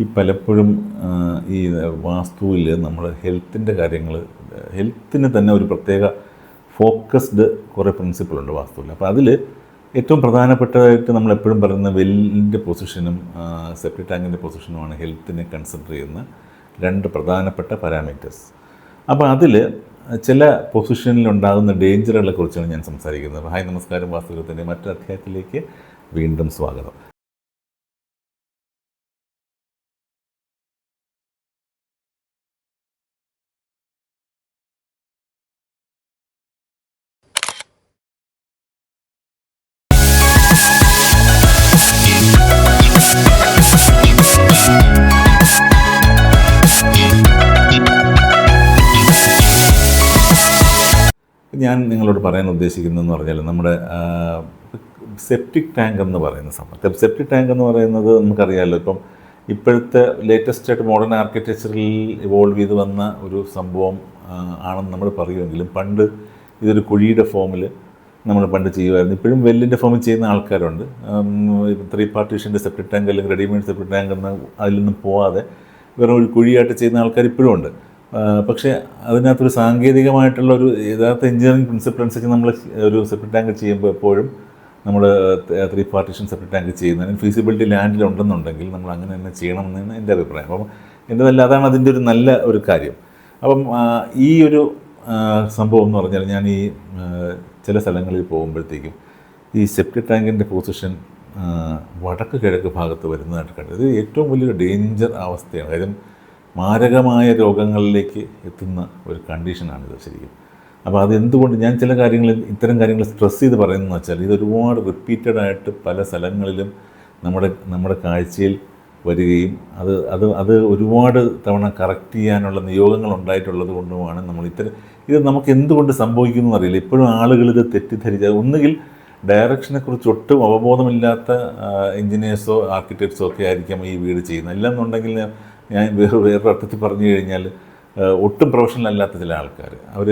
ഈ പലപ്പോഴും ഈ വാസ്തുവിൽ നമ്മൾ ഹെൽത്തിന്റെ കാര്യങ്ങൾ ഹെൽത്തിന് തന്നെ ഒരു പ്രത്യേക ഫോക്കസ്ഡ് കുറേ പ്രിൻസിപ്പിളുണ്ട് വാസ്തുവിൽ അപ്പോൾ അതിൽ ഏറ്റവും പ്രധാനപ്പെട്ടതായിട്ട് നമ്മൾ എപ്പോഴും പറയുന്ന വെല്ലിന്റെ പൊസിഷനും സെപ്റ്റി ടാങ്കിന്റെ പൊസിഷനുമാണ് ഹെൽത്തിനെ കൺസിഡർ ചെയ്യുന്ന രണ്ട് പ്രധാനപ്പെട്ട പാരാമീറ്റേഴ്സ്. അപ്പോൾ അതിൽ ചില പൊസിഷനിലുണ്ടാകുന്ന ഡേഞ്ചറുകളെ കുറിച്ചാണ് ഞാൻ സംസാരിക്കുന്നത്. ഹായ് നമസ്കാരം വാസ്തുവികത്തിന്റെ മറ്റൊരു അധ്യായത്തിലേക്ക് വീണ്ടും സ്വാഗതം. ഞാൻ നിങ്ങളോട് പറയാൻ ഉദ്ദേശിക്കുന്നതെന്ന് പറഞ്ഞാൽ നമ്മുടെ സെപ്റ്റിക് ടാങ്ക് എന്ന് പറയുന്ന സംഭവം. സെപ്റ്റിക് ടാങ്ക് എന്ന് പറയുന്നത് നമുക്കറിയാമല്ലോ ഇപ്പം ഇപ്പോഴത്തെ ലേറ്റസ്റ്റ് ആയിട്ട് മോഡേൺ ആർക്കിടെക്ചറിൽ ഇവോൾവ് ചെയ്ത് വന്ന ഒരു സംഭവം ആണെന്ന് നമ്മൾ പറയുമെങ്കിലും പണ്ട് ഇതൊരു കുഴിയുടെ ഫോമിൽ നമ്മൾ പണ്ട് ചെയ്യുമായിരുന്നു. ഇപ്പോഴും വെല്ലിന്റെ ഫോമിൽ ചെയ്യുന്ന ആൾക്കാരുണ്ട്. ത്രീ പാർട്ടീഷന്റെ സെപ്റ്റിക് ടാങ്ക് അല്ലെങ്കിൽ റെഡിമെയ്ഡ് സെപ്റ്റിക് ടാങ്ക് എന്ന് അതിൽ നിന്നും പോവാതെ വെറും ഒരു കുഴിയായിട്ട് ചെയ്യുന്ന ആൾക്കാർ ഇപ്പോഴും ഉണ്ട്. പക്ഷേ അതിനകത്തൊരു സാങ്കേതികമായിട്ടുള്ള ഒരു യഥാർത്ഥ എഞ്ചിനീയറിംഗ് പ്രിൻസിപ്പിൾ അനുസരിച്ച് നമ്മൾ ഒരു സെപ്പറേറ്റ് ടാങ്ക് ചെയ്യുമ്പോൾ എപ്പോഴും നമ്മൾ ത്രീ പാർട്ടീഷൻ സെപ്പറേറ്റ് ടാങ്ക് ചെയ്യുന്നതിന് ഫീസിബിലിറ്റി ലാൻഡിൽ ഉണ്ടെന്നുണ്ടെങ്കിൽ നമ്മൾ അങ്ങനെ തന്നെ ചെയ്യണമെന്നാണ് എന്റെ അഭിപ്രായം. അപ്പം എന്റെതല്ല അതാണ് അതിന്റെ ഒരു നല്ല ഒരു കാര്യം. അപ്പം ഈ ഒരു സംഭവം എന്ന് പറഞ്ഞാൽ ഞാൻ ഈ ചില സ്ഥലങ്ങളിൽ പോകുമ്പോഴത്തേക്കും ഈ സെപ്റ്റിക് ടാങ്കിന്റെ പൊസിഷൻ വടക്ക് കിഴക്ക് ഭാഗത്ത് വരുന്നതായിട്ട് കണ്ടത് ഇത് ഏറ്റവും വലിയൊരു ഡേഞ്ചർ അവസ്ഥയാണ്. കാര്യം മാരകമായ രോഗങ്ങളിലേക്ക് എത്തുന്ന ഒരു കണ്ടീഷനാണിത് ശരിക്കും. അപ്പോൾ അത് എന്തുകൊണ്ട് ഞാൻ ചില കാര്യങ്ങൾ ഇത്തരം കാര്യങ്ങൾ സ്ട്രെസ് ചെയ്ത് പറയുന്നതെന്ന് വെച്ചാൽ ഇത് ഒരുപാട് റിപ്പീറ്റഡ് ആയിട്ട് പല സ്ഥലങ്ങളിലും നമ്മുടെ നമ്മുടെ കാഴ്ചയിൽ വരികയും അത് അത് അത് ഒരുപാട് തവണ കറക്റ്റ് ചെയ്യാനുള്ള നിയോഗങ്ങൾ ഉണ്ടായിട്ടുള്ളത് കൊണ്ടുമാണ് നമ്മൾ ഇത്തരം ഇത് നമുക്ക് എന്തുകൊണ്ട് സംഭവിക്കുന്നു എന്നറിയില്ല. ഇപ്പോഴും ആളുകൾ ഇത് തെറ്റിദ്ധരിച്ച ഒന്നുകിൽ ഡയറക്ഷനെക്കുറിച്ച് ഒട്ടും അവബോധമില്ലാത്ത എഞ്ചിനീയേഴ്സോ ആർക്കിടെക്ട്സോ ഒക്കെ ആയിരിക്കാം ഈ വീട് ചെയ്യുന്നത്. അല്ലെന്നുണ്ടെങ്കിൽ ഞാൻ വേറെ വേറൊരു അർത്ഥത്തിൽ പറഞ്ഞു കഴിഞ്ഞാൽ ഒട്ടും പ്രൊഫഷണൽ അല്ലാത്ത ചില ആൾക്കാർ അവർ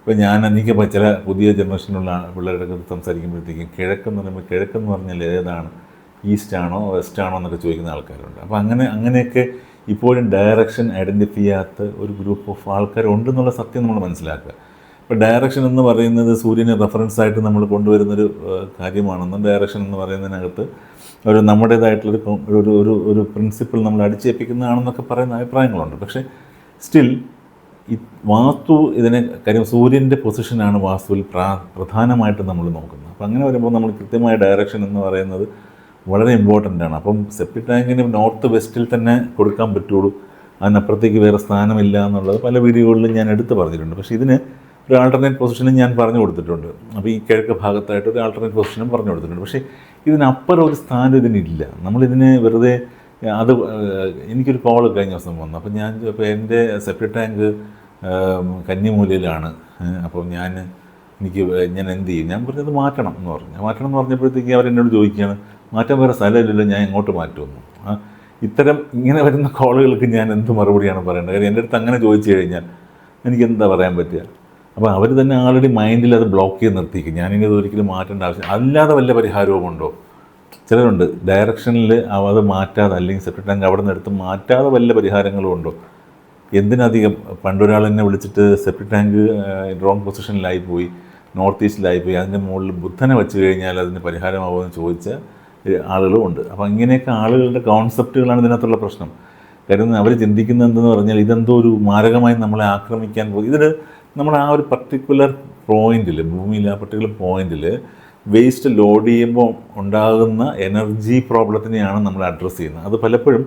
ഇപ്പോൾ ഞാൻ എനിക്ക് ഇപ്പം ചില പുതിയ ജനറേഷനിലുള്ള പിള്ളേരുടെ സംസാരിക്കുമ്പോഴത്തേക്കും കിഴക്കെന്ന് പറയുമ്പോൾ കിഴക്കെന്ന് പറഞ്ഞാൽ ഏതാണ്? ഈസ്റ്റ് ആണോ വെസ്റ്റ് ആണോ എന്നൊക്കെ ചോദിക്കുന്ന ആൾക്കാരുണ്ട്. അപ്പോൾ അങ്ങനെ അങ്ങനെയൊക്കെ ഇപ്പോഴും ഡയറക്ഷൻ ഐഡന്റിഫൈ ചെയ്യാത്ത ഒരു ഗ്രൂപ്പ് ഓഫ് ആൾക്കാരുണ്ടെന്നുള്ള സത്യം നമ്മൾ മനസ്സിലാക്കുക. ഇപ്പോൾ ഡയറക്ഷൻ എന്ന് പറയുന്നത് സൂര്യനെ റെഫറൻസ് ആയിട്ട് നമ്മൾ കൊണ്ടുവരുന്നൊരു കാര്യമാണെന്നും ഡയറക്ഷൻ എന്ന് പറയുന്നതിനകത്ത് ഒരു നമ്മുടേതായിട്ടുള്ളൊരു ഒരു ഒരു ഒരു പ്രിൻസിപ്പിൾ നമ്മൾ അടിച്ചേൽപ്പിക്കുന്നതാണെന്നൊക്കെ പറയുന്ന അഭിപ്രായങ്ങളുണ്ട്. പക്ഷേ സ്റ്റിൽ ഈ വാസ്തു ഇതിനെ കാര്യം സൂര്യന്റെ പൊസിഷനാണ് വാസ്തുവിൽ പ്രാ പ്രധാനമായിട്ട് നമ്മൾ നോക്കുന്നത്. അപ്പം അങ്ങനെ വരുമ്പോൾ നമ്മൾ കൃത്യമായ ഡയറക്ഷൻ എന്ന് പറയുന്നത് വളരെ ഇമ്പോർട്ടന്റ് ആണ്. അപ്പം സെപ്റ്റി ടാങ്കിന് നോർത്ത് വെസ്റ്റിൽ തന്നെ കൊടുക്കാൻ പറ്റുള്ളൂ. അതിനപ്പുറത്തേക്ക് വേറെ സ്ഥാനമില്ല എന്നുള്ളത് പല വീഡിയോകളിലും ഞാൻ എടുത്ത് പറഞ്ഞിട്ടുണ്ട്. പക്ഷേ ഇതിന് ഒരു ആൾട്ടർനേറ്റ് പൊസിഷനും ഞാൻ പറഞ്ഞു കൊടുത്തിട്ടുണ്ട്. അപ്പോൾ ഈ കിഴക്ക് ഭാഗത്തായിട്ട് ഒരു ആൾട്ടർനേറ്റ് പൊസിഷനും പറഞ്ഞു കൊടുത്തിട്ടുണ്ട്. പക്ഷേ ഇതിനപ്പുറം ഒരു സ്ഥാനം ഇതിനില്ല. നമ്മളിതിനെ വെറുതെ അത് എനിക്കൊരു കോൾ കഴിഞ്ഞ ദിവസം വന്നു. അപ്പോൾ ഞാൻ ഇപ്പോൾ എന്റെ സെപ്പറേറ്റ് ടാങ്ക് കന്നിമൂലയിലാണ്. അപ്പം അപ്പോൾ ഞാൻ എനിക്ക് ഞാൻ എന്ത് ചെയ്യും? ഞാൻ പറഞ്ഞത് മാറ്റണം എന്ന് പറഞ്ഞു. മാറ്റണം എന്ന് പറഞ്ഞപ്പോഴത്തേക്ക് അവരെന്നോട് ചോദിക്കുകയാണ് മാറ്റാൻ വേറെ സ്ഥലമില്ലല്ലോ ഞാൻ എങ്ങോട്ട് മാറ്റുമെന്നു ഇത്തരം ഇങ്ങനെ വരുന്ന കോളുകൾക്ക് ഞാൻ എന്ത് മറുപടിയാണ് പറയേണ്ടത്? കാര്യം എന്റെ അടുത്ത് അങ്ങനെ ചോദിച്ചു കഴിഞ്ഞാൽ എനിക്ക് എന്താ പറയാൻ പറ്റുക? അപ്പോൾ അവർ തന്നെ ആൾറെഡി മൈൻഡിൽ അത് ബ്ലോക്ക് ചെയ്ത് നിർത്തിക്കും ഞാനിനി അത് ഒരിക്കലും മാറ്റേണ്ട ആവശ്യം അല്ലാതെ വല്ല പരിഹാരവും ഉണ്ടോ? ചിലരുണ്ട്. ഡയറക്ഷനിൽ അത് മാറ്റാതെ അല്ലെങ്കിൽ സെപ്റ്റ് ടാങ്ക് അവിടെ നിന്ന് എടുത്ത് മാറ്റാതെ വല്ല പരിഹാരങ്ങളും ഉണ്ടോ? എന്തിനധികം പണ്ടൊരാൾ എന്നെ വിളിച്ചിട്ട് സെപ്റ്റ് ടാങ്ക് റോങ് പൊസിഷനിലായി പോയി നോർത്ത് ഈസ്റ്റിലായി പോയി അതിന്റെ മുകളിൽ ബുദ്ധനെ വെച്ച് കഴിഞ്ഞാൽ അതിന് പരിഹാരമാവുമെന്ന് ചോദിച്ച ആളുകളും ഉണ്ട്. അപ്പോൾ ഇങ്ങനെയൊക്കെ ആളുകളുടെ കോൺസെപ്റ്റുകളാണ് ഇതിനകത്തുള്ള പ്രശ്നം. കാര്യം അവർ ചിന്തിക്കുന്നത് എന്തെന്ന് പറഞ്ഞാൽ ഇതെന്തോ ഒരു മാരകമായി നമ്മളെ ആക്രമിക്കാൻ പോകും ഇതിൽ നമ്മൾ ആ ഒരു പർട്ടിക്കുലർ പോയിന്റിൽ ഭൂമിയിൽ ആ പർട്ടിക്കുലർ പോയിന്റിൽ വേസ്റ്റ് ലോഡ് ചെയ്യുമ്പോൾ ഉണ്ടാകുന്ന എനർജി പ്രോബ്ലത്തിനെയാണ് നമ്മൾ അഡ്രസ്സ് ചെയ്യുന്നത്. അത് പലപ്പോഴും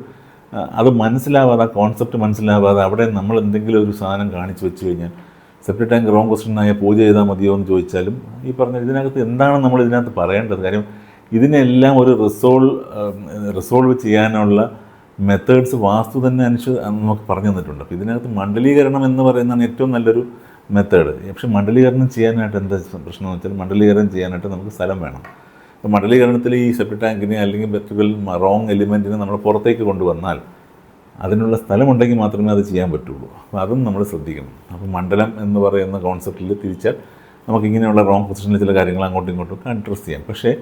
അത് മനസ്സിലാവാതെ ആ കോൺസെപ്റ്റ് മനസ്സിലാവാതെ അവിടെ നമ്മൾ എന്തെങ്കിലും ഒരു സാധനം കാണിച്ചു വെച്ച് കഴിഞ്ഞാൽ സെപ്റ്റി ടാങ്ക് റോങ് ക്വസ്റ്റനായ പൂജ ചെയ്താൽ മതിയോ എന്ന് ചോദിച്ചാലും ഈ പറഞ്ഞ ഇതിനകത്ത് എന്താണ് നമ്മൾ ഇതിനകത്ത് പറയേണ്ടത്? കാര്യം ഇതിനെല്ലാം ഒരു റിസോൾവ് റിസോൾവ് ചെയ്യാനുള്ള മെത്തേഡ്സ് വാസ്തു തന്നെ അനുസ നമുക്ക് പറഞ്ഞു തന്നിട്ടുണ്ട്. അപ്പോൾ ഇതിനകത്ത് മണ്ഡലീകരണം എന്ന് പറയുന്നതാണ് ഏറ്റവും നല്ലൊരു മെത്തേഡ് പക്ഷേ മണ്ഡലീകരണം ചെയ്യാനായിട്ട് എന്താ പ്രശ്നം എന്ന് വെച്ചാൽ മണ്ഡലീകരണം ചെയ്യാനായിട്ട് നമുക്ക് സ്ഥലം വേണം. അപ്പോൾ മണ്ഡലീകരണത്തിൽ ഈ സെപ്റ്റ് ടാങ്കിനെ അല്ലെങ്കിൽ പർട്ടിക്കുലർ റോങ് എലിമെന്റിനെ നമ്മൾ പുറത്തേക്ക് കൊണ്ടുവന്നാൽ അതിനുള്ള സ്ഥലമുണ്ടെങ്കിൽ മാത്രമേ അത് ചെയ്യാൻ പറ്റുള്ളൂ. അപ്പോൾ അതും നമ്മൾ ശ്രദ്ധിക്കണം. അപ്പോൾ മണ്ഡലം എന്ന് പറയുന്ന കോൺസെപ്റ്റിൽ തിരിച്ചാൽ നമുക്കിങ്ങനെയുള്ള റോങ് പൊസിഷനിൽ ചില കാര്യങ്ങൾ അങ്ങോട്ടും ഇങ്ങോട്ടും അഡ്രസ് ചെയ്യാം. പക്ഷേ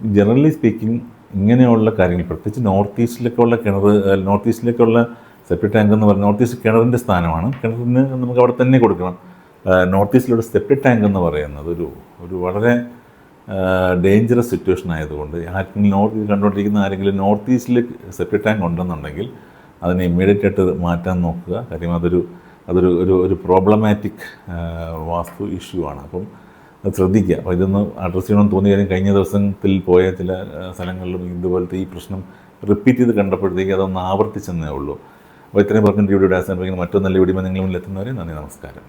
ജനറലി സ്പീക്കിംഗ് ഇങ്ങനെയുള്ള കാര്യങ്ങൾ പ്രത്യേകിച്ച് നോർത്ത് ഈസ്റ്റിലൊക്കെ ഉള്ള കിണർ നോർത്ത് ഈസ്റ്റിലേക്കുള്ള സെപ്റ്റി ടാങ്ക് എന്ന് പറഞ്ഞാൽ നോർത്ത് ഈസ്റ്റ് കിണറിന്റെ സ്ഥാനമാണ്. കിണറിന് നമുക്ക് അവിടെ തന്നെ കൊടുക്കണം. നോർത്ത് ഈസ്റ്റിലൊരു സെപ്റ്റി ടാങ്ക് എന്ന് പറയുന്നത് ഒരു ഒരു വളരെ ഡേഞ്ചറസ് സിറ്റുവേഷൻ ആയതുകൊണ്ട് ആർക്കെങ്കിലും നോർത്ത് കണ്ടുകൊണ്ടിരിക്കുന്ന ആരെങ്കിലും നോർത്ത് ഈസ്റ്റിൽ സെപ്റ്റി ടാങ്ക് ഉണ്ടെന്നുണ്ടെങ്കിൽ അതിനെ ഇമ്മീഡിയറ്റ് ആയിട്ട് മാറ്റാൻ നോക്കുക. കാര്യം അതൊരു അതൊരു ഒരു ഒരു പ്രോബ്ലമാറ്റിക് വാസ്തു ഇഷ്യൂ ആണ്. അപ്പം അത് ശ്രദ്ധിക്കുക. അപ്പോൾ ഇതൊന്ന് അഡ്രസ്സ് ചെയ്യണമെന്ന് തോന്നി കാര്യം കഴിഞ്ഞ ദിവസത്തിൽ പോയ ചില സ്ഥലങ്ങളിലും ഇതുപോലത്തെ ഈ പ്രശ്നം റിപ്പീറ്റ് ചെയ്ത് കണ്ടപ്പോഴത്തേക്ക് അതൊന്ന് ആവർത്തിച്ചെന്നേ ഉള്ളൂ. ഇത്രയും പറഞ്ഞിട്ട് ഇവിടെ ആസാനിപ്പിക്കുന്ന മറ്റൊരു നല്ല വീഡിയോ നിങ്ങൾ മുന്നിലെത്തുന്നവരെ നന്ദി നമസ്കാരം.